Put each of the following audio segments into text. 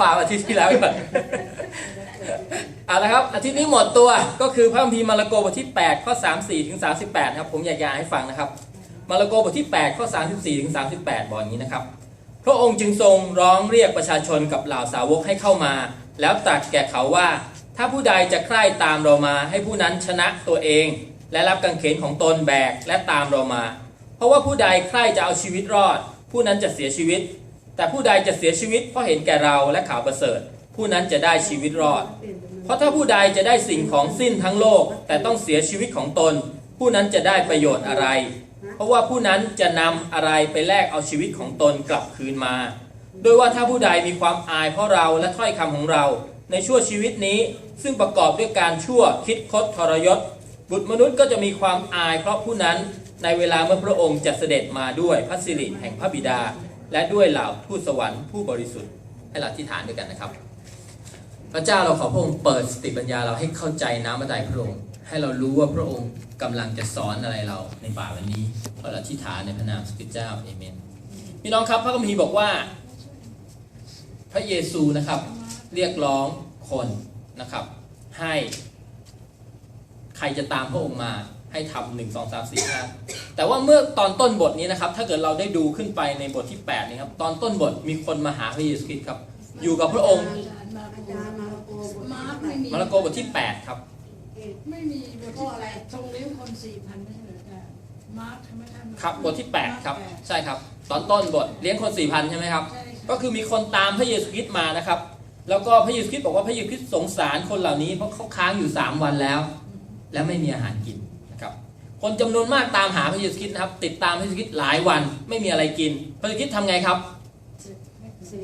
ฝาอาทิตย์ที่แล้วเอาละครับอาทิตย์นี้หมดตัวก็คือพระคัมภีร์มาระโกบทที่8ข้อ34ถึง38ครับผมอยากจะอ่าให้ฟังนะครับ มาระโกบทที่8ข้อ34ถึง38 บอกอย่างนี้นะครับ พระองค์จึงทรงร้องเรียกประชาชนกับเหล่าสาวกให้เข้ามา แล้วตรัสแก่เขาว่า ถ้าผู้ใดจะใคร่ตามเรามาให้ผู้นั้นชนะตัวเอง และรับกังเขนของตนแบกและตามเรามา เพราะว่าผู้ใดใคร่จะเอาชีวิตรอด ผู้นั้นจะเสียชีวิต แต่ผู้ใดจะเสียชีวิตเพราะเห็นแก่เราและข่าวประเสริฐ ผู้นั้นจะได้ชีวิตรอด เพราะถ้าผู้ใดจะได้สิ่งของสิ้นทั้งโลก แต่ต้องเสียชีวิตของตน ผู้นั้นจะได้ประโยชน์อะไร เพราะว่าผู้นั้นจะนำอะไรไปแลกเอาชีวิตของตนกลับคืนมาโดยว่าถ้าผู้ใดมีความอายเพราะเราและถ้อยคำของเรา ในชั่วชีวิตนี้ซึ่งประกอบด้วยการชั่วคิดคดทรยศ บุตรมนุษย์ก็จะมีความอายเพราะผู้นั้นในเวลาเมื่อพระองค์จะเสด็จมาด้วยพระสิริแห่งพระบิดา และด้วยเหล่าทูตสวรรค์ผู้บริสุทธิ์ให้เราอธิษฐานด้วยกันนะครับ พระเจ้าเราขอพระองค์เปิดสติปัญญาเราให้เข้าใจน้ำพระทัยพระองค์ ให้เรารู้ว่าพระองค์กำลังจะสอนอะไรเราในบ่าวันนี้เพราะเราอธิษฐานในพระนามสกิเจ้าเอเมนพี่น้องครับพระคัมภีร์บอกว่า พระเยซูนะครับเรียกร้องคนนะครับ ให้ใครจะตามพระองค์มา ให้ทำหนึ่งสองสามสี่ห้าแต่ว่าเมื่อตอนต้นบทนี้นะครับ ถ้าเกิดเราได้ดูขึ้นไปในบทที่8นี่ครับตอนต้นบทมีคนมาหาพระเยซูคริสต์ครับ อยู่กับพระองค์อาจารย์มาโกมาร์คไม่มีมาระโกบทที่ 8 ครับไม่มีบทที่แปดทรงเลี้ยงคนสี่พันไม่ใช่เหรออาจารย์มาร์คทำไมท่านครับบทที่ 8 ครับ ใช่ครับ ตอนต้นบทเลี้ยงคนสี่พันใช่ไหมครับใช่ก็คือมีคนตามพระเยซูคริสต์มานะครับ แล้วก็พระเยซูคริสต์บอกว่าพระเยซูคริสต์สงสารคนเหล่านี้เพราะเขาค้างอยู่ 3 วันแล้ว และไม่มีอาหารกินนะ คนจำนวนมากตามหาพระเยซูคริสต์นะครับ ติดตามพระเยซูคริสต์หลายวันไม่มีอะไรกิน พระเยซูคริสต์ทำไงครับ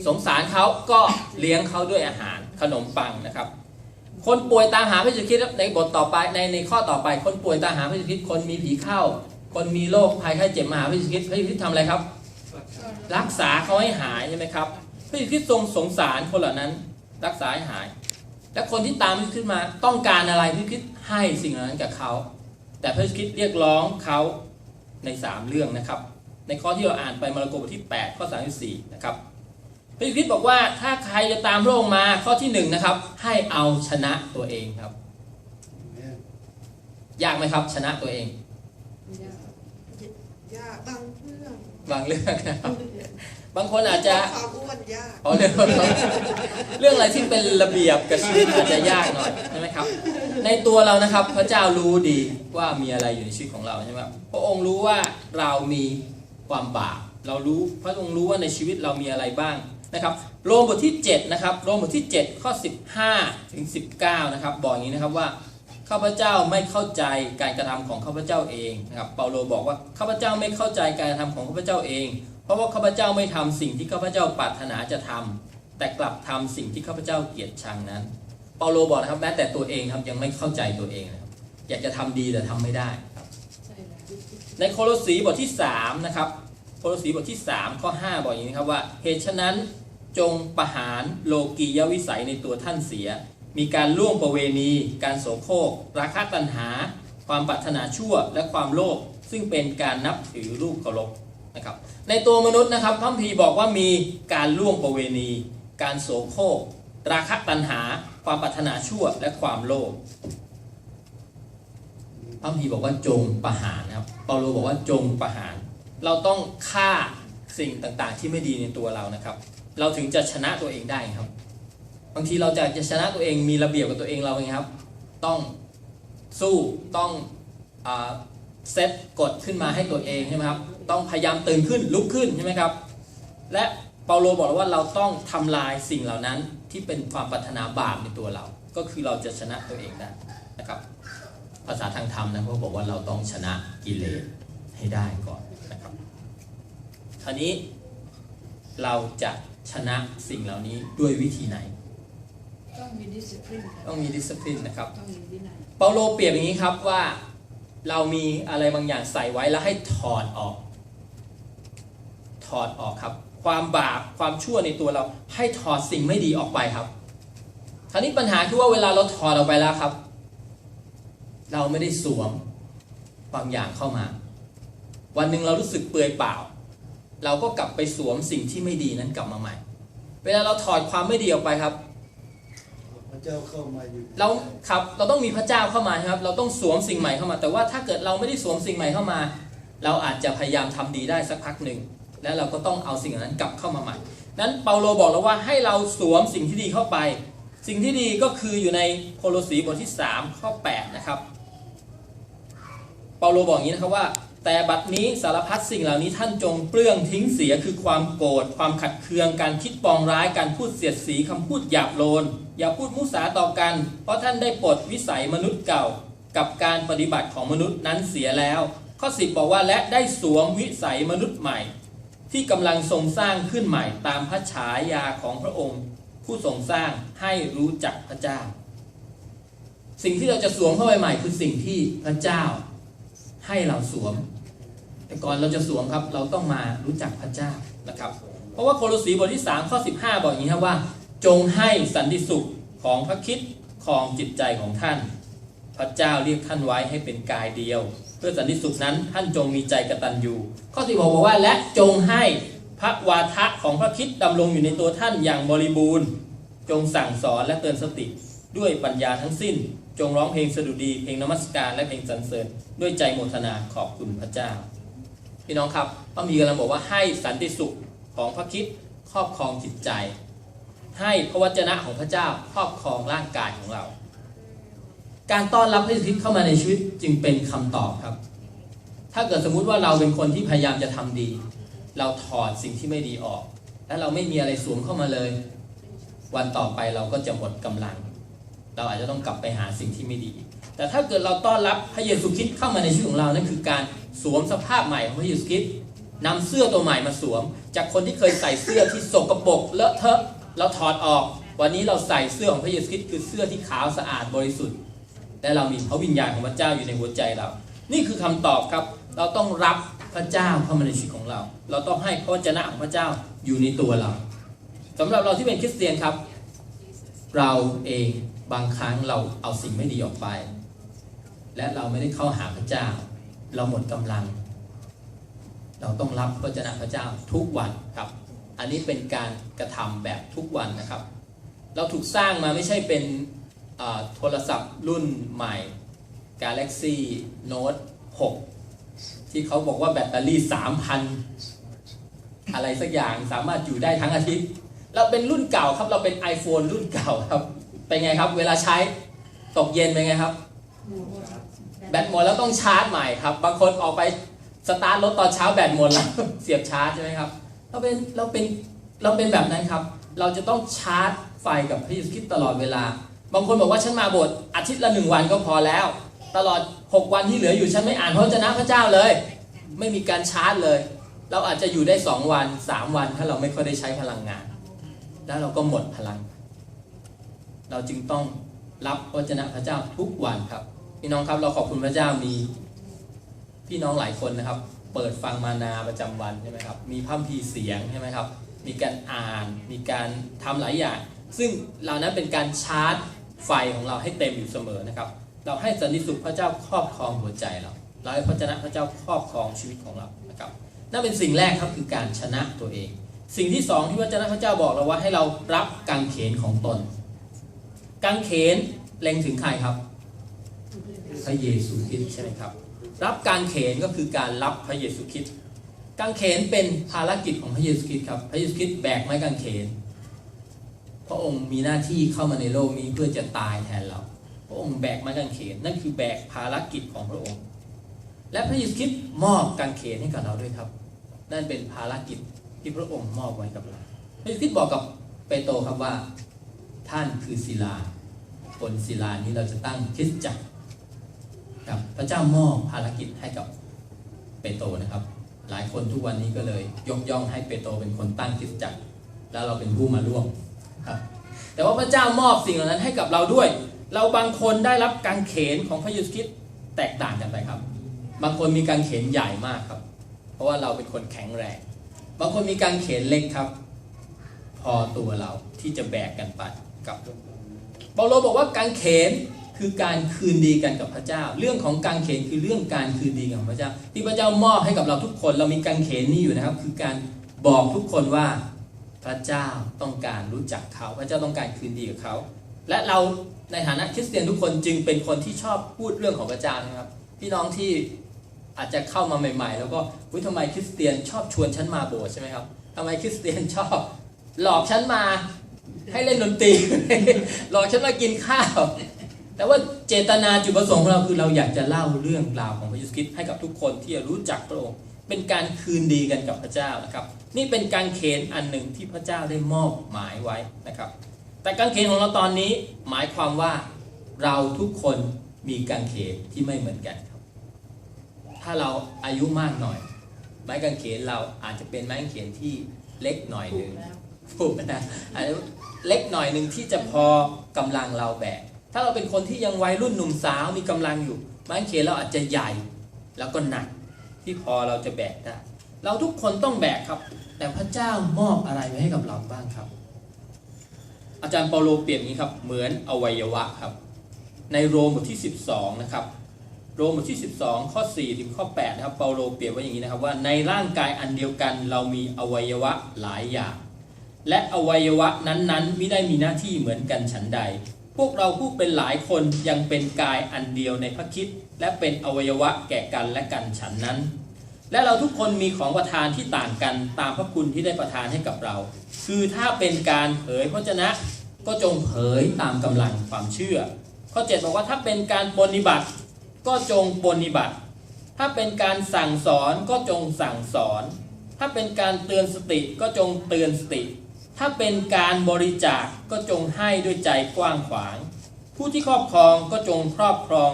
สงสารเขาก็เลี้ยงเขาด้วยอาหารขนมปังนะครับ คนป่วยตามหาพระเยซูคริสต์ในบทต่อไปในในข้อต่อไป คนป่วยตามหาพระเยซูคริสต์คนมีผีเข้า คนมีโรคภัยไข้เจ็บมาหาพระเยซูคริสต์พระเยซูคริสต์ทำอะไรครับ รักษาเขาให้หายใช่ไหมครับพระเยซูคริสต์ทรงสงสารคนเหล่านั้น รักษาให้หาย และคนที่ตามพระเยซูคริสต์มาต้องการอะไรพระเยซูคริสต์ให้สิ่งเหล่านั้นกับเขา แต่พระเยซูคริสต์เรียกร้องเขาในสามเรื่องนะครับ ในข้อที่เราอ่านไปมาระโกบทที่ 8 ข้อ 34 นะครับพระเยซูคริสต์บอกว่าถ้าใครจะตามพระองค์มาข้อที่หนึ่งนะครับ ให้เอาชนะตัวเองครับ ยากไหมครับ ชนะตัวเอง ยากบางเรื่องบางเรื่องนะครับ บางคนอาจจะความอ้วน ยากอ๋อเรื่องเรื่องอะไรที่เป็นระเบียบกับชีวิตอาจจะยากหน่อยใช่ไหมครับ ในตัวเรานะครับ พระเจ้ารู้ดีว่ามีอะไรอยู่ในชีวิตของเราใช่ไหมครับพระองค์รู้ว่าเรามีความบาปเรารู้พระองค์รู้ว่าในชีวิตเรามีอะไรบ้างนะครับ โรมบทที่7นะครับโรมบทที่ 7 ข้อ 15ถึง19นะครับบอกอย่างนี้นะครับว่าข้าพเจ้าไม่เข้าใจการกระทำของข้าพเจ้าเองนะครับเปาโลบอกว่าข้าพเจ้าไม่เข้าใจการกระทำของข้าพเจ้าเอง เพราะว่าข้าพเจ้าไม่ทำสิ่งที่ข้าพเจ้าปรารถนาจะทำแต่กลับทำสิ่งที่ข้าพเจ้าเกลียดชังนั้น เปาโลบอกนะครับแม้แต่ตัวเองครับยังไม่เข้าใจตัวเองนะครับอยากจะทำดีแต่ทำไม่ได้ครับในโคโลสีบทที่3นะครับโคโลสีบทที่3ข้อ5บอกอย่างนี้ครับว่าเหตุฉะนั้นจงประหารโลกียวิสัยในตัวท่านเสีย มีการล่วงประเวณี การโสโครกราคะตัณหา ความปรารถนาชั่วและความโลภซึ่งเป็นการนับถือรูปเคารพ นะครับในตัวมนุษย์นะครับพระคัมภีบอกว่ามีการล่วงประเวณี การโสโครกราคะตัณหา ความปรารถนาชั่วและความโลภพระคัมภีบอกว่าจงประหารนะครับเปาโลบอกว่าจงประหาร เราต้องฆ่าสิ่งต่างๆ ที่ไม่ดีในตัวเรานะครับ เราถึงจะชนะตัวเองได้ครับ บางทีเราจะจะชนะตัวเองมีระเบียบกับตัวเองเราไงครับ ต้องสู้ต้องอา เซตกฎขึ้นมาให้ตัวเองใช่ไหมครับ ต้องพยายามตื่นขึ้นลุกขึ้นใช่ไหมครับ และเปาโลบอกว่าเราต้องทำลายสิ่งเหล่านั้นที่เป็นความปรารถนาบาปในตัวเรา ก็คือเราจะชนะตัวเองได้นะครับ ภาษาทางธรรมนะเขาบอกว่าเราต้องชนะกิเลสให้ได้ก่อนนะครับ คราวนี้เราจะชนะสิ่งเหล่านี้ด้วยวิธีไหน ต้องมีดิสซิปลินต้องมีดิส c พลินนะครับต้องมีวินัยเปาโลเปรียบอย่างนี้ครับว่า เรามีอะไรบางอย่างใส่ไว้แล้วให้ถอดออก ถอดออกครับ ความบาปความชั่วในตัวเราให้ถอดสิ่งไม่ดีออกไปครับคราวนี้ปัญหาคือว่าเวลาเราถอดออกไปแล้วครับ เราไม่ได้สวมบางอย่างเข้ามา วันหนึ่งเรารู้สึกเปลือยเปล่า เราก็กลับไปสวมสิ่งที่ไม่ดีนั้นกลับมาใหม่ เวลาเราถอดความไม่ดีออกไปครับ พระเจ้าเข้ามาอยู่เราครับเราต้องมีพระเจ้าเข้ามาครับ เราต้องสวมสิ่งใหม่เข้ามา แต่ว่าถ้าเกิดเราไม่ได้สวมสิ่งใหม่เข้ามา เราอาจจะพยายามทำดีได้สักพักหนึ่งแล้วเราก็ต้องเอาสิ่งนั้นกลับเข้ามาใหม่ นั้นเปาโลบอกเราว่าให้เราสวมสิ่งที่ดีเข้าไป สิ่งที่ดีก็คืออยู่ในโคโลสีบทที่3ข้อ8นะครับ เปาโลบอกอย่างนี้นะครับว่า แต่บัดนี้สารพัดสิ่งเหล่านี้ท่านจงเปลื้องทิ้งเสียคือความโกรธความขัดเคืองการคิดปองร้ายการพูดเสียดสีคำพูดหยาบโลน อย่าพูดมุสาต่อกัน เพราะท่านได้ปลดวิสัยมนุษย์เก่า กับการปฏิบัติของมนุษย์นั้นเสียแล้ว ข้อ10บอกว่าและได้สวมวิสัยมนุษย์ใหม่ ที่กำลังทรงสร้างขึ้นใหม่ตามพระฉายาของพระองค์ ผู้ทรงสร้างให้รู้จักพระเจ้า สิ่งที่เราจะสวมเข้าไปใหม่คือสิ่งที่พระเจ้าให้เราสวม แต่ก่อนเราจะสวมครับเราต้องมารู้จักพระเจ้านะครับ เพราะว่าโคโลสีบทที่3ข้อ15 บอกอย่างนี้ครับว่า จงให้สันติสุขของพระคิดครองจิตใจของท่าน พระเจ้าเรียกท่านไว้ให้เป็นกายเดียว เพื่อสันติสุขนั้นท่านจงมีใจกตัญญูข้อ16บอกว่าและจงให้พระวาทะของพระคิดดำรงอยู่ในตัวท่านอย่างบริบูรณ์ จงสั่งสอนและเตือนสติด้วยปัญญาทั้งสิ้น จงร้องเพลงสดุดีเพลงนมัสการและเพลงสรรเสริญ ด้วยใจโมทนาขอบคุณพระเจ้า พี่น้องครับพระมีกำลังบอกว่าให้สันติสุขของพระคิดครอบครองจิตใจ ให้พระวจนะของพระเจ้าครอบครองร่างกายของเรา การต้อนรับพระเยซูคริสต์เข้ามาในชีวิตจึงเป็นคำตอบครับ ถ้าเกิดสมมุติว่าเราเป็นคนที่พยายามจะทำดี เราถอดสิ่งที่ไม่ดีออก และเราไม่มีอะไรสวมเข้ามาเลย วันต่อไปเราก็จะหมดกำลัง เราอาจจะต้องกลับไปหาสิ่งที่ไม่ดี แต่ถ้าเกิดเราต้อนรับพระเยซูคริสต์เข้ามาในชีวิตของเรานั่นคือการสวมสภาพใหม่ของพระเยซูคริสต์นำเสื้อตัวใหม่มาสวม จากคนที่เคยใส่เสื้อที่สกปรกเลอะเทอะเราถอดออก วันนี้เราใส่เสื้อของพระเยซูคริสต์คือเสื้อที่ขาวสะอาดบริสุทธิ์และเรามีพระวิญญาณของพระเจ้าอยู่ในหัวใจเรา นี่คือคำตอบครับ เราต้องรับพระเจ้าเข้ามาในชีวิตของเรา เราต้องให้พระวจนะของพระเจ้าอยู่ในตัวเราสำหรับเราที่เป็นคริสเตียนครับ เราเองบางครั้งเราเอาสิ่งไม่ดีออกไป และเราไม่ได้เข้าหาพระเจ้า เราหมดกำลัง เราต้องรับพระวจนะพระเจ้าทุกวันครับ อันนี้เป็นการกระทำแบบทุกวันนะครับ เราถูกสร้างมาไม่ใช่เป็นโทรศัพท์รุ่นใหม่ Galaxy Note 6 ที่เขาบอกว่าแบตเตอรี่ 3,000 อะไรสักอย่างสามารถอยู่ได้ทั้งอาทิตย์ เราเป็นรุ่นเก่าครับเราเป็น iPhone รุ่นเก่าครับ เป็นไงครับ เวลาใช้ตกเย็นเป็นไงครับ แบตหมดแล้วต้องชาร์จใหม่ครับ บางคนออกไปสตาร์ทรถตอนเช้าแบตหมดแล้วเสียบชาร์จใช่ไหมครับ เราเป็นเราเป็นเราเป็นแบบนั้นครับ เราจะต้องชาร์จไฟกับพระเยซูคริสต์ตลอดเวลา บางคนบอกว่าฉันมาโบสถ์อาทิตย์ละหนึ่งวันก็พอแล้ว ตลอด 6 วันที่เหลืออยู่ฉันไม่อ่านพระวจนะพระเจ้าเลย ไม่มีการชาร์จเลย เราอาจจะอยู่ได้ 2 วัน 3 วันถ้าเราไม่ค่อยได้ใช้พลังงาน แล้วเราก็หมดพลัง เราจึงต้องรับพระวจนะพระเจ้าทุกวันครับ พี่น้องครับเราขอบคุณพระเจ้ามีพี่น้องหลายคนนะครับ เปิดฟังมานาประจำวันใช่ไหมครับ มีพัมพีเสียงใช่ไหมครับ มีการอ่าน มีการทำหลายอย่าง ซึ่งเหล่านั้นเป็นการชาร์จไฟของเราให้เต็มอยู่เสมอนะครับ เราให้สันติสุขพระเจ้าครอบครองหัวใจเราเราให้พระเจ้าพระเจ้าครอบครองชีวิตของเรานะครับ นั่นเป็นสิ่งแรกครับคือการชนะตัวเอง สิ่งที่สองที่พระเจ้าพระเจ้าบอกเราว่าให้เรารับกางเขนของตนกางเขนเล็งถึงใครครับ พระเยซูคริสต์ใช่ไหมครับ รับการเขนก็คือการรับพระเยซูคริสต์กางเขนเป็นภารกิจของพระเยซูคริสต์ครับ พระเยซูคริสต์แบกไม้กางเขน พระองค์มีหน้าที่เข้ามาในโลกนี้เพื่อจะตายแทนเรา พระองค์แบกไม้กางเขนนั่นคือแบกภารกิจของพระองค์ และพระเยซูคริสต์มอบกางเขนให้กับเราด้วยครับ นั่นเป็นภารกิจที่พระองค์มอบไว้กับเรา พระเยซูคริสต์บอกกับเปโตรครับว่า ท่านคือศิลาบนศิลานี้เราจะตั้งคริสตจักร ครับพระเจ้ามอบภารกิจให้กับเปโตรนะครับ หลายคนทุกวันนี้ก็เลยยกย่องให้เปโตรเป็นคนตั้งคริสตจักร แล้วเราเป็นผู้มาร่วมครับแต่ว่าพระเจ้ามอบสิ่งเหล่านั้นให้กับเราด้วย เราบางคนได้รับการเขนของพระเยซูคริสต์แตกต่างกันไปครับ บางคนมีการเขนใหญ่มากครับ เพราะว่าเราเป็นคนแข็งแรง บางคนมีการเขนเล็กครับ พอตัวเราที่จะแบกกันไปกับเปาโลบอกว่าการเขน คือการคืนดีกันกับพระเจ้า เรื่องของการเขนคือเรื่องการคืนดีกับพระเจ้า ที่พระเจ้ามอบให้กับเราทุกคน เรามีการเขนนี่อยู่นะครับ คือการบอกทุกคนว่าพระเจ้าต้องการรู้จักเขา พระเจ้าต้องการคืนดีกับเขา และเราในฐานะคริสเตียนทุกคนจึงเป็นคนที่ชอบพูดเรื่องของพระเจ้านะครับพี่น้องที่อาจจะเข้ามาใหม่ๆ แล้วก็วิทำไมคริสเตียนชอบชวนฉันมาโบสถ์ใช่ไหมครับทำไมคริสเตียนชอบหลอกฉันมาให้เล่นดนตรีหลอกฉันมากินข้าว แต่ว่าเจตนาจุดประสงค์ของเราคือเราอยากจะเล่าเรื่องราวของพระเยซูคริสต์ให้กับทุกคนที่จะรู้จักพระองค์เป็นการคืนดีกันกับพระเจ้านะครับ นี่เป็นการเขนอันหนึ่งที่พระเจ้าได้มอบหมายไว้นะครับ แต่การเขนของเราตอนนี้หมายความว่าเราทุกคนมีการเขนที่ไม่เหมือนกันครับ ถ้าเราอายุมากหน่อย ไม้กางเขนเราอาจจะเป็นไม้กางเขนที่เล็กหน่อยหนึ่งถูกนะอาจจะเล็กหน่อยหนึ่งที่จะพอกำลังเราแบก ถ้าเราเป็นคนที่ยังวัยรุ่นหนุ่มสาวมีกำลังอยู่ไม้กางเขนเราอาจจะใหญ่แล้วก็หนักที่พอเราจะแบกได้ เราทุกคนต้องแบกครับ แต่พระเจ้ามอบอะไรไว้ให้กับเราบ้างครับ อาจารย์เปาโลเปรียบอย่างนี้ครับ เหมือนอวัยวะครับ ในโรมบทที่ 12 นะครับ โรมบทที่ 12 ข้อ 4 ถึงข้อ 8 นะครับ เปาโลเปรียบไว้อย่างนี้นะครับว่าในร่างกายอันเดียวกันเรามีอวัยวะหลายอย่าง และอวัยวะนั้นๆไม่ได้มีหน้าที่เหมือนกันฉันใด พวกเราผู้เป็นหลายคนยังเป็นกายอันเดียวในพระคิดและเป็นอวัยวะแก่กันและกันฉันนั้น และเราทุกคนมีของประทานที่ต่างกันตามพระคุณที่ได้ประทานให้กับเรา คือถ้าเป็นการเผยพระชนะ ก็จงเผยตามกำลังความเชื่อ ข้อ7บอกว่าถ้าเป็นการปฏิบัติ ก็จงปฏิบัติ ถ้าเป็นการสั่งสอนก็จงสั่งสอน ถ้าเป็นการเตือนสติก็จงเตือนสติ ถ้าเป็นการบริจาคก็จงให้ด้วยใจกว้างขวาง ผู้ที่ครอบครองก็จงครอบครอง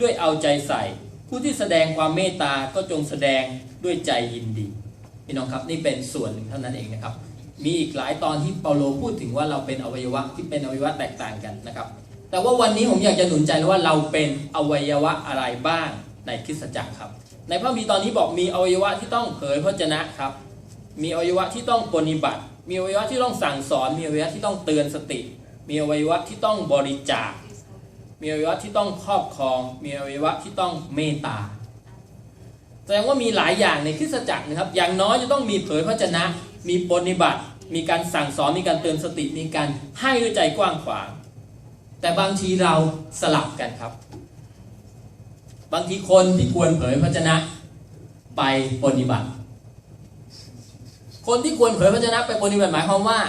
ด้วยเอาใจใส่ ผู้ที่แสดงความเมตตาก็จงแสดงด้วยใจยินดีพี่น้องครับนี่เป็นส่วนหนึ่งเท่านั้นเองนะครับ มีอีกหลายตอนที่เปาโลพูดถึงว่าเราเป็นอวัยวะที่เป็นอวัยวะแตกต่างกันนะครับ แต่ว่าวันนี้ผมอยากจะหนุนใจเลยว่าเราเป็นอวัยวะอะไรบ้างในคริสตจักรครับ ในพระคัมภีตอนนี้บอกมีอวัยวะที่ต้องเผยพระชนะครับ มีอวัยวะที่ต้องปฏิบัติ มีอวัยวะที่ต้องสั่งสอน มีอวัยวะที่ต้องเตือนสติ มีอวัยวะที่ต้องบริจาค มีอวัยวะที่ต้องครอบครอง มีอวัยวะที่ต้องเมตตา แสดงว่ามีหลายอย่างในคริสตจักรนะครับ อย่างน้อยจะต้องมีเผยพระชนะ มีปฏิบัติ มีการสั่งสอน มีการเตือนสติ มีการให้ด้วยใจกว้างขวาง แต่บางทีเราสลับกันครับ บางทีคนที่ควรเผยพระชนะไปปฏิบัติ คนที่ควรเผยพระชนะไปปฏิบัติหมายความว่า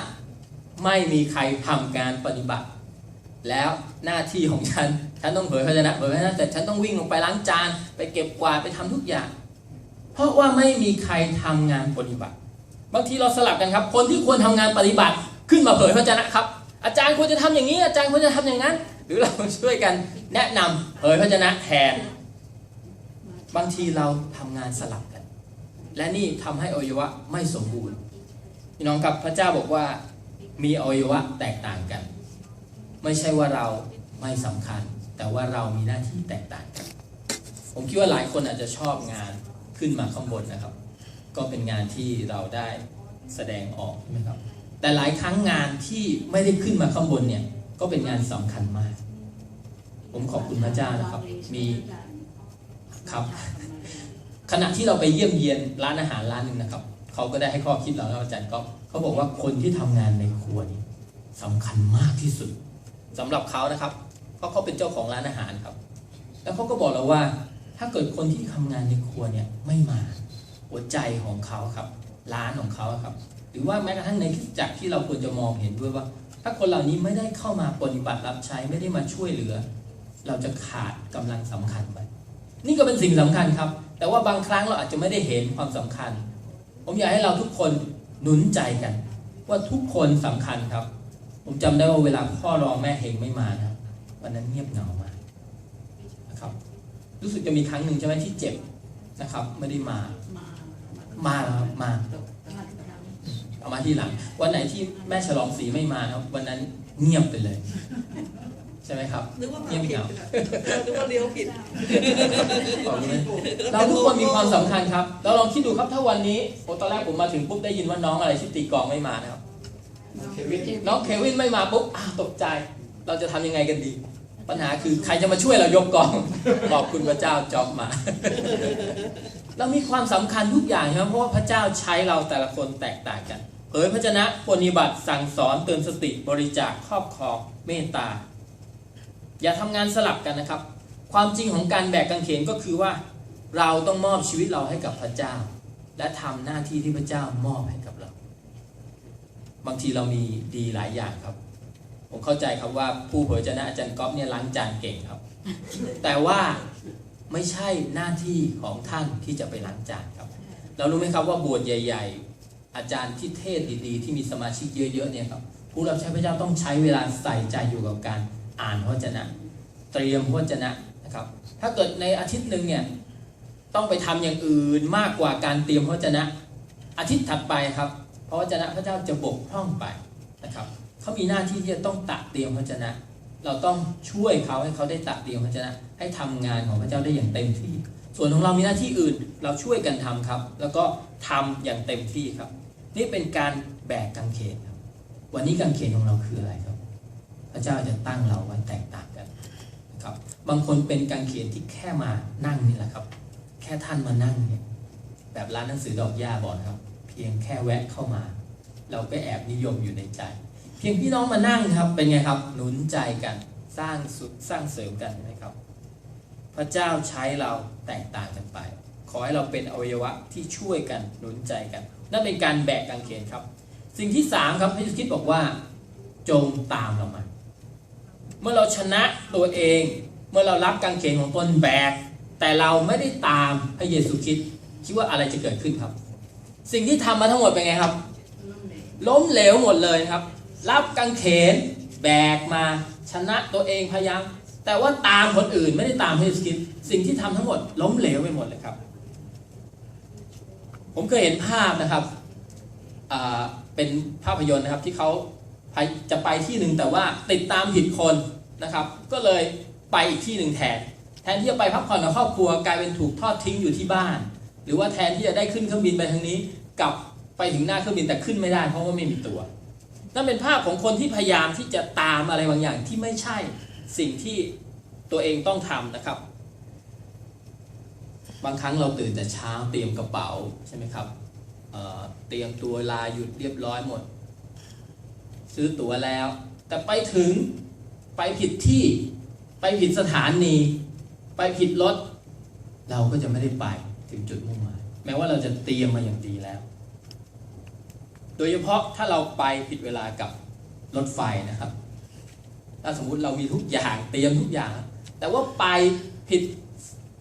ไม่มีใครทำการปฏิบัติ แล้วหน้าที่ของฉัน ฉันต้องเผยพระชนะเผยพระชนะแต่ฉันต้องวิ่งลงไปล้างจาน ไปเก็บกวาดไปทำทุกอย่าง เพราะว่าไม่มีใครทำงานปฏิบัติ บางทีเราสลับกันครับ คนที่ควรทำงานปฏิบัติขึ้นมาเผยพระชนะครับ อาจารย์ควรจะทำอย่างนี้ อาจารย์ควรจะทำอย่างนั้น หรือเราช่วยกันแนะนำเผยพระชนะแทน บางทีเราทำงานสลับ และนี่ทำให้อวัยวะไม่สมบูรณ์พี่น้องครับพระเจ้าบอกว่ามีอวัยวะแตกต่างกัน ไม่ใช่ว่าเราไม่สำคัญ แต่ว่าเรามีหน้าที่แตกต่างกัน ผมคิดว่าหลายคนอาจจะชอบงานขึ้นมาข้างบนนะครับ ก็เป็นงานที่เราได้แสดงออกใช่ไหมครับ แต่หลายครั้งงานที่ไม่ได้ขึ้นมาข้างบนเนี่ยก็เป็นงานสำคัญมาก ผมขอบคุณพระเจ้านะครับ มีครับ ขณะที่เราไปเยี่ยมเยียนร้านอาหารร้านหนึ่งนะครับเขาก็ได้ให้ข้อคิดเราแล้วอาจารย์ก็เขาบอกว่าคนที่ทำงานในครัวนี่สำคัญมากที่สุดสำหรับเขานะครับเพราะเขาเป็นเจ้าของร้านอาหารครับ แล้วเขาก็บอกเราว่า ถ้าเกิดคนที่ทำงานในครัวเนี่ยไม่มาหัวใจของเขาครับ ร้านของเขาครับ หรือว่าแม้กระทั่งในคริสตจักรที่เราควรจะมองเห็นด้วยว่า ถ้าคนเหล่านี้ไม่ได้เข้ามาปฏิบัติรับใช้ไม่ได้มาช่วยเหลือ เราจะขาดกำลังสำคัญไปนี่ก็เป็นสิ่งสำคัญครับ แต่ว่าบางครั้งเราอาจจะไม่ได้เห็นความสำคัญ ผมอยากให้เราทุกคนหนุนใจกัน ว่าทุกคนสำคัญครับ ผมจำได้ว่าเวลาพ่อรองแม่เฮงไม่มานะวันนั้นเงียบเหงามากนะครับ รู้สึกจะมีครั้งหนึ่งใช่ไหมที่เจ็บนะครับ ไม่ได้มา มามาแล้วมาเอามาที่หลัง วันไหนที่แม่ฉลองสีไม่มานะวันนั้นเงียบไปเลย ใช่ไหมครับนึกว่ามาเงียบผิดเหงานึกว่าเลี้ยวผิดขอบคุณนะเราทุกคนมีความสำคัญครับเราลองคิดดูครับถ้าวันนี้โอ้ตอนแรกผมมาถึงปุ๊บได้ยินว่าน้องอะไรชื่อตีกลองไม่มานะครับเควินน้องเควินไม่มาปุ๊บอ้าวตกใจ เราจะทำยังไงกันดี ปัญหาคือใครจะมาช่วยเรายกกองขอบคุณพระเจ้าจอบมา เรามีความสำคัญทุกอย่างครับเพราะว่าพระเจ้าใช้เราแต่ละคนแตกต่างกันพผยพระชนะปฏิบัติสั่งสอนเตือนสติบริจาคครอบครองเมตตา อย่าทำงานสลับกันนะครับ ความจริงของการแบกกางเขนก็คือว่า เราต้องมอบชีวิตเราให้กับพระเจ้า และทำหน้าที่ที่พระเจ้ามอบให้กับเรา บางทีเรามีดีหลายอย่างครับ ผมเข้าใจครับว่าผู้เผยชนะอาจารย์ก๊อฟเนี่ยล้างจานเก่งครับ แต่ว่าไม่ใช่หน้าที่ของท่านที่จะไปล้างจานครับ เรารู้ไหมครับว่าบสถ์ใหญ่ ๆ อาจารย์ที่เทศดีๆ ที่มีสมาชิกเยอะๆเนี่ยครับผู้รับใช้พระเจ้าต้องใช้เวลาใส่ใจอยู่กับการ อ่านพระวจนะ เตรียมพระวจนะนะครับ ถ้าเกิดในอาทิตย์หนึ่งเนี่ยต้องไปทำอย่างอื่นมากกว่าการเตรียมพระวจนะ อาทิตย์ถัดไปครับ พระวจนะพระเจ้าจะบกพร่องไปนะครับเขามีหน้าที่ที่จะต้องตักเตรียมพระวจนะ เราต้องช่วยเขาให้เขาได้ตักเตรียมพระวจนะ ให้ทำงานของพระเจ้าได้อย่างเต็มที่ ส่วนของเรามีหน้าที่อื่นเราช่วยกันทำครับ แล้วก็ทำอย่างเต็มที่ครับ นี่เป็นการแบกกางเขนครับ วันนี้กางเขนของเราคืออะไรครับ พระเจ้าจะตั้งเราไว้แตกต่างกันนะครับ บางคนเป็นกางเขียนที่แค่มานั่งนี่แหละครับ แค่ท่านมานั่งเนี่ยแบบร้านหนังสือดอกหญ้าบอกนครับ เพียงแค่แวะเข้ามา เราก็แอบนิยมอยู่ในใจ เพียงพี่น้องมานั่งครับเป็นไงครับ หนุนใจกันสร้างสุดสร้างเสริมกันใช่ไหมครับ พระเจ้าใช้เราแตกต่างกันไป ขอให้เราเป็นอวัยวะที่ช่วยกันหนุนใจกัน นั่นเป็นการแบกกางเขนครับ สิ่งที่สามครับพระเยซูคริสต์บอกว่า จงตามเรามา เมื่อเราชนะตัวเอง เมื่อเรารับกางเขนของตนแบก แต่เราไม่ได้ตามพระเยซูคริสต์คิดว่าอะไรจะเกิดขึ้นครับ สิ่งที่ทำมาทั้งหมดเป็นไงครับ ล้มเหลวหมดเลยครับ รับกางเขนแบกมาชนะตัวเองพยายามแต่ว่าตามคนอื่นไม่ได้ตามพระเยซูคริสต์สิ่งที่ทำทั้งหมดล้มเหลวไปหมดเลยครับ ผมเคยเห็นภาพนะครับเป็นภาพยนตร์นะครับที่เขาจะไปที่หนึ่งแต่ว่าติดตามผิดคน นะครับ ก็เลยไปอีกที่หนึ่งแทน แทนที่จะไปพักผ่อนกับครอบครัวกลายเป็นถูกทอดทิ้งอยู่ที่บ้าน หรือว่าแทนที่จะได้ขึ้นเครื่องบินไปทางนี้กลับไปถึงหน้าเครื่องบินแต่ขึ้นไม่ได้ เพราะว่าไม่มีตัว นั่นเป็นภาพของคนที่พยายามที่จะตามอะไรบางอย่างที่ไม่ใช่สิ่งที่ตัวเองต้องทำนะครับ บางครั้งเราตื่นแต่เช้าเตรียมกระเป๋าใช่ไหมครับเเตรียมตัวลาหยุดเรียบร้อยหมด ซื้อตั๋วแล้ว แต่ไปถึง ไปผิดที่ไปผิดสถานี ไปผิดรถ เราก็จะไม่ได้ไปถึงจุดมุ่งหมายแม้ว่าเราจะเตรียมมาอย่างดีแล้ว โดยเฉพาะถ้าเราไปผิดเวลากับรถไฟนะครับ ถ้าสมมุติเรามีทุกอย่างเตรียมทุกอย่าง แต่ว่าไปผิด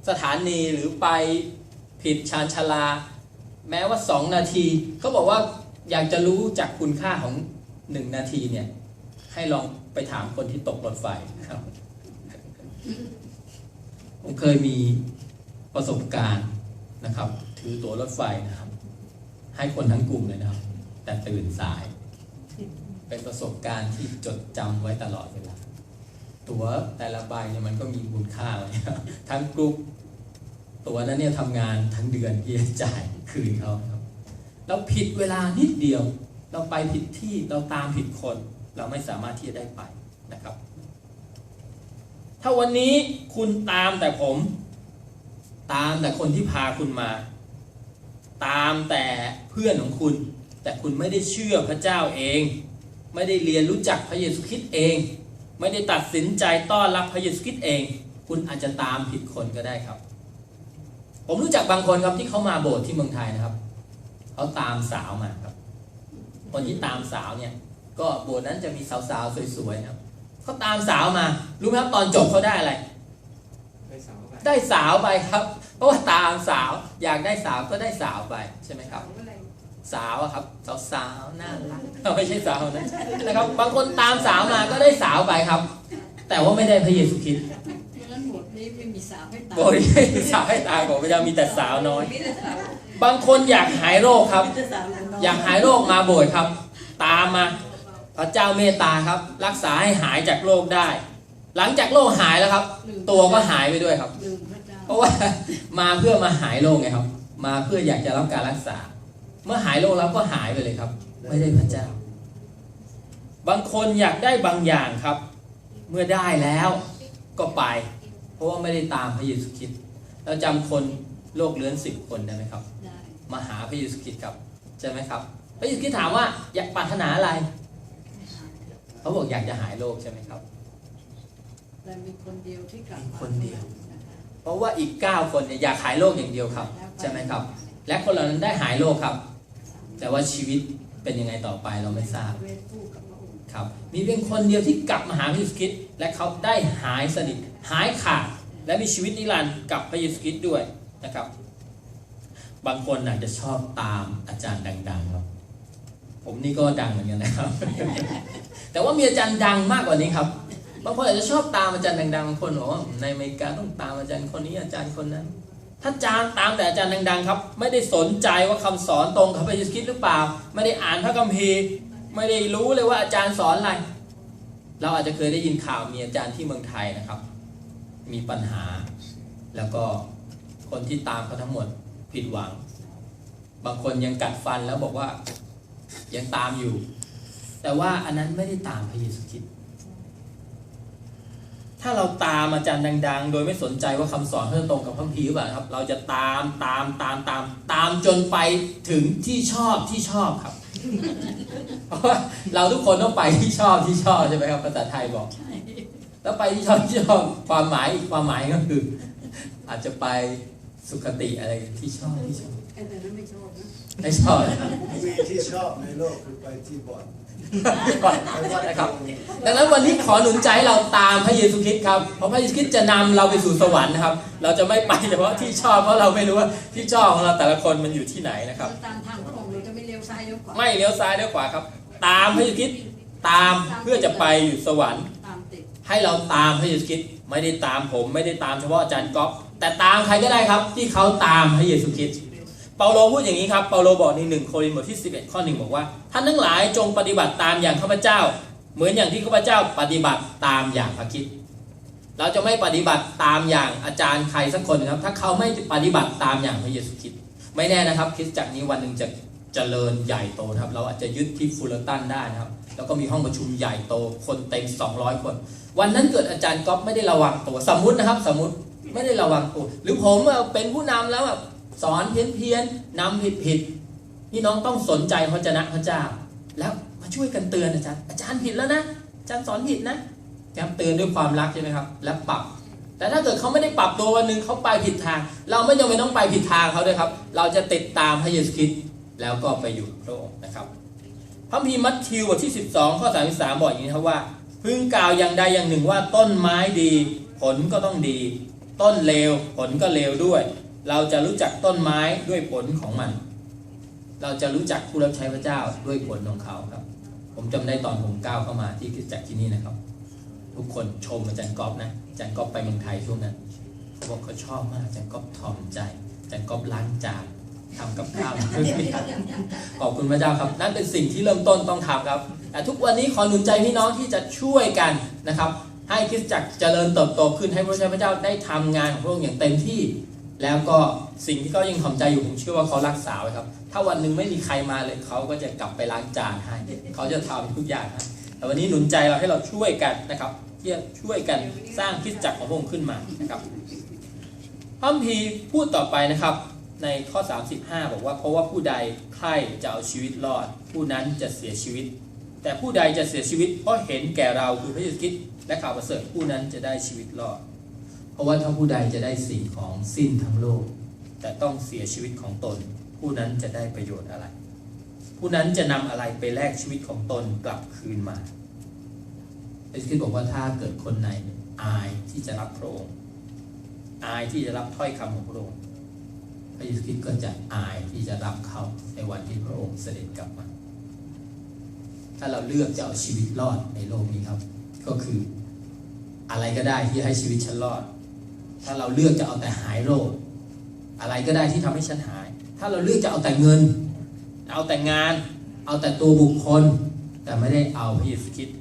สถานีหรือไปผิดชานชาลา แม้ว่า 2 นาทีเขาบอกว่าอยากจะรู้จากคุณค่าของ 1 นาทีเนี่ยให้ลอง ไปถามคนที่ตกรถไฟนะครับผมเคยมีประสบการณ์นะครับ ถือตั๋วรถไฟนะครับ ให้คนทั้งกลุ่มเลยนะครับ แต่ตื่นสาย เป็นประสบการณ์ที่จดจำไว้ตลอดเวลาตั๋วแต่ละใบเนี่ยมันก็มีมูลค่าเลยครับทั้งกลุ่มตั๋วนั้นเนี่ยทำงานทั้งเดือนที่จะจ่ายคืนเขาครับ เราผิดเวลานิดเดียว เราไปผิดที่เราตามผิดคน เราไม่สามารถที่จะได้ไปนะครับ ถ้าวันนี้คุณตามแต่ผม ตามแต่คนที่พาคุณมา ตามแต่เพื่อนของคุณ แต่คุณไม่ได้เชื่อพระเจ้าเอง ไม่ได้เรียนรู้จักพระเยซูคริสต์เอง ไม่ได้ตัดสินใจต้อนรับพระเยซูคริสต์เอง คุณอาจจะตามผิดคนก็ได้ครับ ผมรู้จักบางคนครับที่เขามาโบสถ์ที่เมืองไทยนะครับเขาตามสาวมาครับ คนที่ตามสาวเนี่ย ก็โบสถ์นั้นจะมีสาวๆสวยๆนะครับเขาตามสาวมา รู้ไหมครับตอนจบเขาได้อะไรไปเสาไปได้สาวไปครับ เพราะว่าตามสาวอยากได้สาวก็ได้สาวไปใช่ไหมครับ สาวอะครับสาวสาวๆน่ารักไม่ใช่สาวนะนะครับ บางคนตามสาวมาก็ได้สาวไปครับ แต่ว่าไม่ได้พระเยซูคริสต์เพราะฉะนั้นบทนี้ไม่มีสาวให้ตามโบยไม่มีสาวให้ตายของพระเจ้ามีแต่สาวน้อยมีแต่สาวบางคนอยากหายโรคครับมีแต่สาวน้อยอยากหายโรคมาโบสถ์ครับ ตามมา พระเจ้าเมตตาครับ รักษาให้หายจากโรคได้ หลังจากโรคหายแล้วครับลืมตัวก็หายไปด้วยครับลืมพระเจ้าเพราะว่ามาเพื่อมาหายโรคไงครับ มาเพื่ออยากจะรับการรักษา เมื่อหายโรคแล้วก็หายไปเลยครับ ไม่ได้พระเจ้า บางคนอยากได้บางอย่างครับ เมื่อได้แล้วก็ไป เพราะว่าไม่ได้ตามพระเยซูคริสต์เราจำคนโรคเลื้อนสิบคนได้ไหมครับได้มาหาพระเยซูคริสต์ครับใช่ไหมครับระเยซูคริสต์ถามว่าอยากปรารถนาอะไร เขาบอกอยากจะหายโรคใช่ไหมครับแต่มีคนเดียวที่กลับมีมาคนเดียว เพราะว่าอีก 9 คนเนี่ยอยากหายโรคอย่างเดียวครับ ใช่ไหมครับ และคนเหล่านั้นได้หายโรคครับ แต่ว่าชีวิตเป็นยังไงต่อไปเราไม่ทราบเวทผู้กับพระองค์ครับ มีเพียงคนเดียวที่กลับมาหาพระเยซูคริสต์และเขาได้หายสนิทหายขาดและมีชีวิตนิรันดร์กับพระเยซูคริสต์ด้วยนะครับ บางคนอาจจะชอบตามอาจารย์ดังๆครับ ผมนี่ก็ดังเหมือนกันนะครับ แต่ว่ามีอาจารย์ดังมากกว่านี้ครับบางคนอาจจะชอบตามอาจารย์ดังๆบางคนบอกว่าในอเมริกาต้องตามอาจารย์คนนี้อาจารย์คนนั้น ถ้าอาจารย์ตามแต่อาจารย์ดังๆครับ ไม่ได้สนใจว่าคำสอนตรงกับพระเยซูคริสต์หรือเปล่า ไม่ได้อ่านพระคัมภีร์ ไม่ได้รู้เลยว่าอาจารย์สอนอะไร เราอาจจะเคยได้ยินข่าวมีอาจารย์ที่เมืองไทยนะครับ มีปัญหา แล้วก็คนที่ตามเขาทั้งหมดผิดหวัง บางคนยังกัดฟันแล้วบอกว่า ยังตามอยู่ แต่ว่าอันนั้นไม่ได้ตามพระเยซูคริสต์ถ้าเราตามอาจารย์ดัง ๆ โดยไม่สนใจว่าคำสอนเขาจะตรงกับพระคัมภีหรือเปล่าครับ เราจะตามตามตามตามตามจนไปถึงที่ชอบที่ชอบครับ เพราะว่าเราทุกคนต้องไปที่ชอบที่ชอบใช่ไหมครับภาษาไทยบอกแล้วไปที่ชอบที่ชอบความหมายอีกความหมายก็คือ อาจจะไปสุขติอะไรที่ชอบที่ชอบแต่นั้นไม่ชอบนะ ไม่ชอบนะครับมีที่ชอบในโลกคือไปที่บ่อนก่อนนะครับดังนั้นวันนี้ขอหนุนใจให้เราตามพระเยซูคริสต์ครับ เพราะพระเยซูคริสต์จะนำเราไปสู่สวรรค์นะครับ เราจะไม่ไปเฉพาะที่ชอบเพราะเราไม่รู้ว่าที่ชอบของเราแต่ละคนมันอยู่ที่ไหนนะครับ ตามทางพระองค์เราจะไม่เลี้ยวซ้ายเลี้ยวขวา ไม่เลี้ยวซ้ายเลี้ยวขวาครับ ตามพระเยซูคริสต์ตามเพื่อจะไปอยู่สวรรค์ตามติดให้เราตามพระเยซูคริสต์ไม่ได้ตามผม ไม่ได้ตามเฉพาะอาจารย์ก๊อฟแต่ตามใครก็ได้ครับ ที่เขาตามพระเยซูคริสต์ เปาโลพูดอย่างนี้ครับเปาโลบอกในหนึ่งโครินธ์บทที่ 11 ข้อหนึ่งบอกว่าท่านทั้งหลายจงปฏิบัติตามอย่างข้าพเจ้า เหมือนอย่างที่ข้าพเจ้าปฏิบัติตามอย่างพระคิดเราจะไม่ปฏิบัติตามอย่างอาจารย์ใครสักคนนะครับ ถ้าเขาไม่ปฏิบัติตามอย่างพระเยซูคริสต์ไม่แน่นะครับคริสตจักรนี้วันหนึ่งจะเจริญใหญ่โตครับ เราอาจจะยึดที่ฟูลตันได้นะครับ แล้วก็มีห้องประชุมใหญ่โตคนเต็ม 200 คน วันนั้นเกิดอาจารย์ก๊อฟไม่ได้ระวังตัวสมมุตินะครับ สมมติไม่ได้ระวังตัว หรือผมเป็นผู้นำแล้ว สอนเพี้ยนเพียนนำผิดผิดพี่น้องต้องสนใจพระเจนะพระเจ้า แล้วมาช่วยกันเตือนอาจารย์อาจารย์ผิดแล้วนะอาจารย์สอนผิดนะย้ำเตือนด้วยความรักใช่ไหมครับ และปรับ แต่ถ้าเกิดเขาไม่ได้ปรับตัววันหนึ่งเขาไปผิดทาง เราไม่จำเป็นต้องไปผิดทางเขาด้วยครับ เราจะติดตามพระเยซูคริสต์แล้วก็ไปอยู่พระองค์นะครับพระคัมภีร์มัทธิวบทที่ 12 ข้อ 33 บอกอย่างนี้ครับว่า พึงกล่าวอย่างใดอย่างหนึ่งว่าต้นไม้ดี ผลก็ต้องดี ต้นเลวผลก็เลวด้วย เราจะรู้จักต้นไม้ด้วยผลของมัน เราจะรู้จักผู้รับใช้พระเจ้าด้วยผลของเขาครับ ผมจำได้ตอนผมก้าวเข้ามาที่คริสตจักรที่นี่นะครับ ทุกคนชมอาจารย์ก๊อฟนะอาจารย์ก๊อฟไปเมืองไทยช่วงนั้นเขาบอกเขาชอบมากอาจารย์ก๊อฟถ่อมใจอาจารย์ก๊อฟล้างจานทำกับข้าวขอบคุณพระเจ้าครับ นั่นเป็นสิ่งที่เริ่มต้นต้องทำครับแต่ทุกวันนี้ขอหนุนใจพี่น้องที่จะช่วยกันนะครับ ให้คริสตจักรเจริญเติบโตขึ้นให้พระเจ้าพระเจ้าได้ทำงานของพระองค์อย่างเต็มที่ แล้วก็สิ่งที่เขายังทำใจอยู่ผมเชื่อว่าเขารักษาไว้ครับ ถ้าวันหนึ่งไม่มีใครมาเลยเขาก็จะกลับไปล้างจานให้เขาจะทำทุกอย่างให้แต่วันนี้หนุนใจเราให้เราช่วยกันนะครับที่จะช่วยกันสร้างคริสตจักรของพระองค์ขึ้นมานะครับพระคัมภีพูดต่อไปนะครับ ในข้อ 35 บอกว่าเพราะว่าผู้ใดใครจะเอาชีวิตรอด ผู้นั้นจะเสียชีวิต แต่ผู้ใดจะเสียชีวิตเพราะเห็นแก่เราคือพระเยซูคริสต์และข่าวประเสริฐผู้นั้นจะได้ชีวิตรอด เพราะว่าถ้าผู้ใดจะได้สิ่งของสิ้นทั้งโลก แต่ต้องเสียชีวิตของตน ผู้นั้นจะได้ประโยชน์อะไร ผู้นั้นจะนำอะไรไปแลกชีวิตของตนกลับคืนมาพระเยซูคริสต์บอกว่าถ้าเกิดคนไหนอายที่จะรับพระองค์อายที่จะรับถ้อยคำของพระองค์พระเยซูคริสต์ก็จะอายที่จะรับเขาในวันที่พระองค์เสด็จกลับมา ถ้าเราเลือกจะเอาชีวิตรอดในโลกนี้ครับ ก็คืออะไรก็ได้ที่ให้ชีวิตฉันรอด ถ้าเราเลือกจะเอาแต่หายโรค อะไรก็ได้ที่ทำให้ฉันหาย ถ้าเราเลือกจะเอาแต่เงิน เอาแต่งาน เอาแต่ตัวบุคคล แต่ไม่ได้เอาพระเยซูคริสต์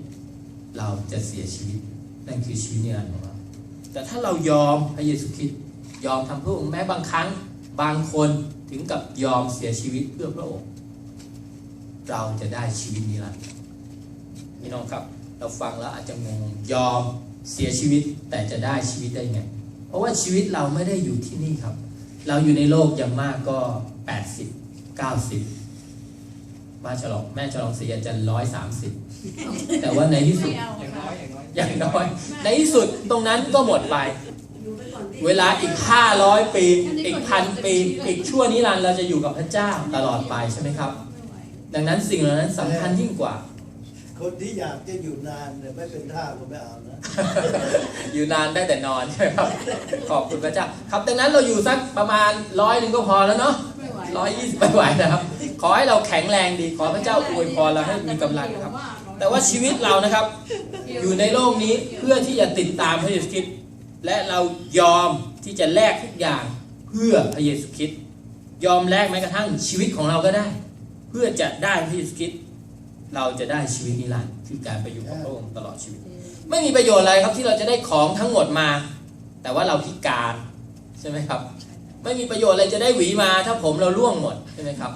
เราจะเสียชีวิตนั่นคือชีวิตนิรันดร์ของเราแต่ถ้าเรายอมพระเยซูคริสต์ยอมทำเพื่อองค์แม้บางครั้งบางคนถึงกับยอมเสียชีวิตเพื่อพระองค์เราจะได้ชีวิตนิรันดร์พี่น้องครับ เราฟังแล้วอาจจะงงยอมเสียชีวิตแต่จะได้ชีวิตได้ไง เพราะว่าชีวิตเราไม่ได้อยู่ที่นี่ครับ เราอยู่ในโลกอย่างมากก็ 80 90 มาฉลองแม่ฉลองศรีอาจจะร้อยสามสิบแต่ว่าในที่สุดไม่เอาอย่างน้อยอย่างน้อยอย่างน้อยในที่สุดตรงนั้นก็หมดไปอยู่ไปก่อนที่เวลาอีก 500 ปี อีกพันปี อีกชั่วนิรันดร์เราจะอยู่กับพระเจ้าตลอดไปใช่ไหมครับไม่ไหวดังนั้นสิ่งเหล่านั้นสำคัญยิ่งกว่า คนที่อยากจะอยู่นานเนี่ยไม่เป็นท่าก็ไม่เอานะ อยู่นานได้แต่นอนใช่ไหมครับ ขอบคุณพระเจ้า ครับดังนั้นเราอยู่สักประมาณร้อยหนึ่งก็พอแล้วเนาะไม่ไหวร้อยยี่สิบไม่ไหวนะครับ ขอให้เราแข็งแรงดี ขอพระเจ้าอวยพรเราให้มีกำลังนะครับ แต่ว่าชีวิตเรานะครับ อยู่ในโลกนี้เพื่อที่จะติดตามพระเยซูคริสต์และเรายอมที่จะแลกทุกอย่างเพื่อพระเยซูคริสต์ยอมแลกแม้กระทั่งชีวิตของเราก็ได้ เพื่อจะได้พระเยซูคริสต์ เราจะได้ชีวิตนิรันดร์คือการไปอยู่กับพระองค์ตลอดชีวิต ไม่มีประโยชน์อะไรครับที่เราจะได้ของทั้งหมดมา แต่ว่าเราพิการใช่ไหมครับ ไม่มีประโยชน์อะไรจะได้หวีมา ถ้าผมเราล่วงหมดใช่ไหมครับ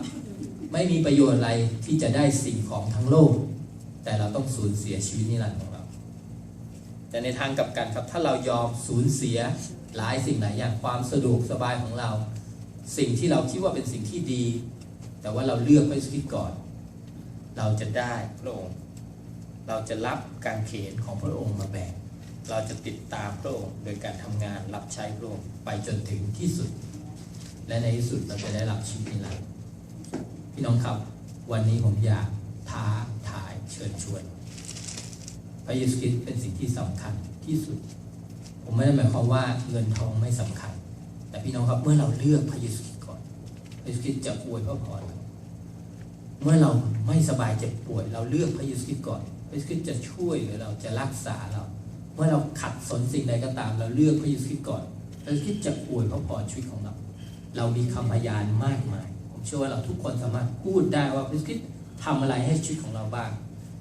ไม่มีประโยชน์อะไรที่จะได้สิ่งของทั้งโลก แต่เราต้องสูญเสียชีวิตนิรันดร์ของเรา แต่ในทางกลับกันครับถ้าเรายอมสูญเสียหลายสิ่งหลายอย่างความสะดวกสบายของเรา สิ่งที่เราคิดว่าเป็นสิ่งที่ดี แต่ว่าเราเลือกพระเยซูคริสต์ก่อน เราจะได้พระองค์ เราจะรับการเขนของพระองค์มาแบกเราจะติดตามพระองค์โดยการทำงานรับใช้พระองค์ไปจนถึงที่สุด และในที่สุดเราจะได้รับชีวิตนิรันดร์พี่น้องครับ วันนี้ผมอยากท้าทายเชิญชวน พระเยซูคริสต์เป็นสิ่งที่สำคัญที่สุด ผมไม่ได้หมายความว่าเงินทองไม่สำคัญ แต่พี่น้องครับเมื่อเราเลือกพระเยซูคริสต์ก่อน พระเยซูคริสต์จะอวยพระพร เมื่อเราไม่สบายเจ็บป่วย เราเลือกพระเยซูคริสต์ก่อนพระเยซูคริสต์จะช่วยหรือเราจะรักษาเรา เมื่อเราขัดสนสิ่งใดก็ตาม เราเลือกพระเยซูคริสต์ก่อนพระเยซูคริสต์จะอวยพระพรชีวิตของเรา เรามีคำพยานมากมาย ผมเชื่อว่าเราทุกคนสามารถพูดได้ว่าพระเยซูคริสต์ทำอะไรให้ชีวิตของเราบ้าง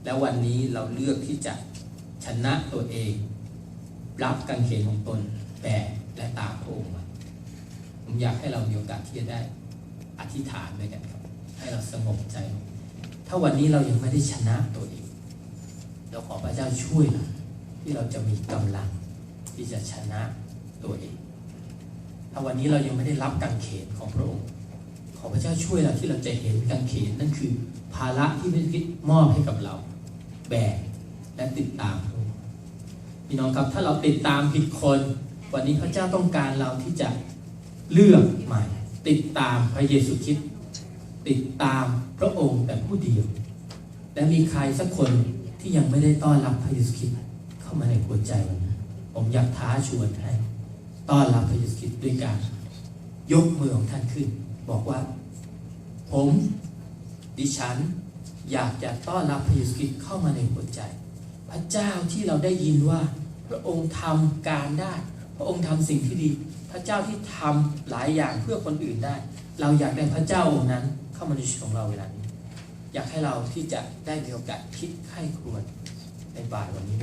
แล้ววันนี้เราเลือกที่จะชนะตัวเอง รับกางเขนของตนแบกและตามพระองค์มาผมอยากให้เรามีโอกาสที่จะได้อธิษฐานด้วยกันครับ ให้เราสงบใจ ถ้าวันนี้เรายังไม่ได้ชนะตัวเอง เราขอพระเจ้าช่วยเราที่เราจะมีกำลังที่จะชนะตัวเอง ถ้าวันนี้เรายังไม่ได้รับกางเขนของพระองค์ ขอพระเจ้าช่วยเราที่เราจะเห็นกางเขนนั่นคือ ภาระที่พระคริสต์มอบให้กับเรา แบกและติดตามพระองค์พี่น้องครับถ้าเราติดตามผิดคน วันนี้พระเจ้าต้องการเราที่จะเลือกใหม่ ติดตามพระเยซูคริสต์ ติดตามพระองค์แต่ผู้เดียว และมีใครสักคนที่ยังไม่ได้ต้อนรับพระเยซูคริสต์เข้ามาในหัวใจวันนี้ผมอยากท้าชวนให้ต้อนรับพระเยซูคริสต์ด้วยการยกมือของท่านขึ้น บอกว่า ผมดิฉันอยากจะต้อนรับพระเยซูคริสต์เข้ามาในหัวใจ พระเจ้าที่เราได้ยินว่า พระองค์ทำการได้ พระองค์ทำสิ่งที่ดี พระเจ้าที่ทำหลายอย่างเพื่อคนอื่นได้ เราอยากได้พระเจ้าองค์นั้น เข้ามาในชีวิตของเราเวลานี้ อยากให้เราที่จะได้มีโอกาสคิดไข้ครวญในบ่ายวันนี้